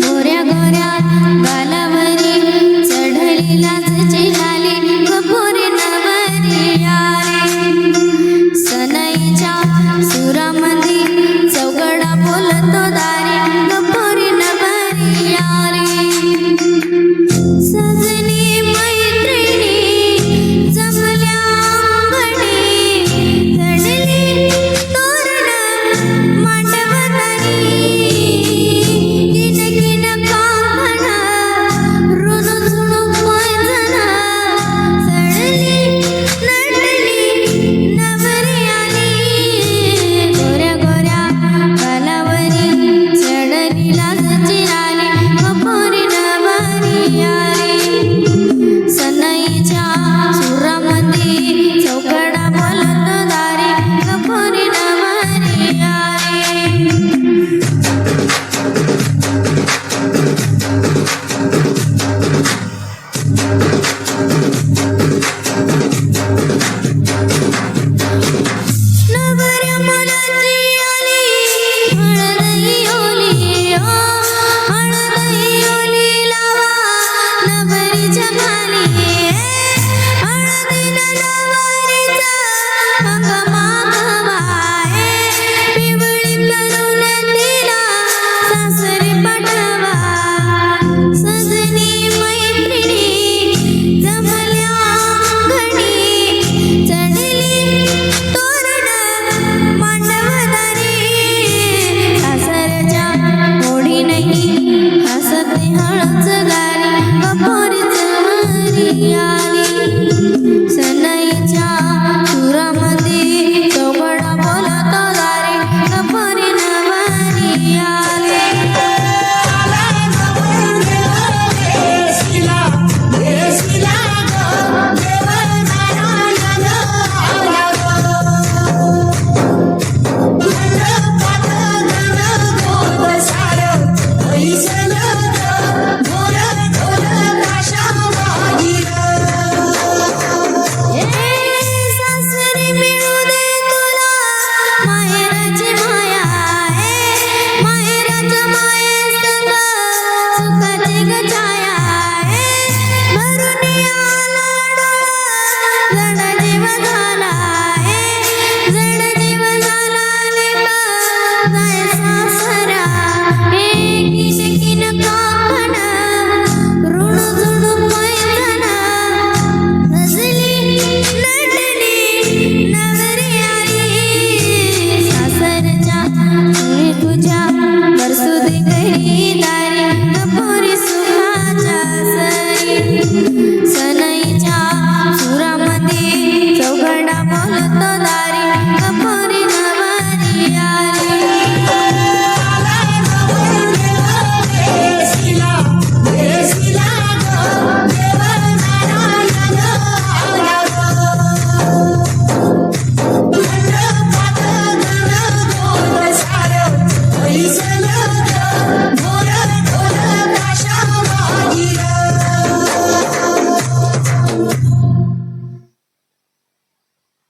गोऱ्या गोऱ्या गालावरी चढली लाजची लाली कपुरी नवरी सनईच्या सुरामध्ये चौगडा बोलतो दारी कपुरी नवरी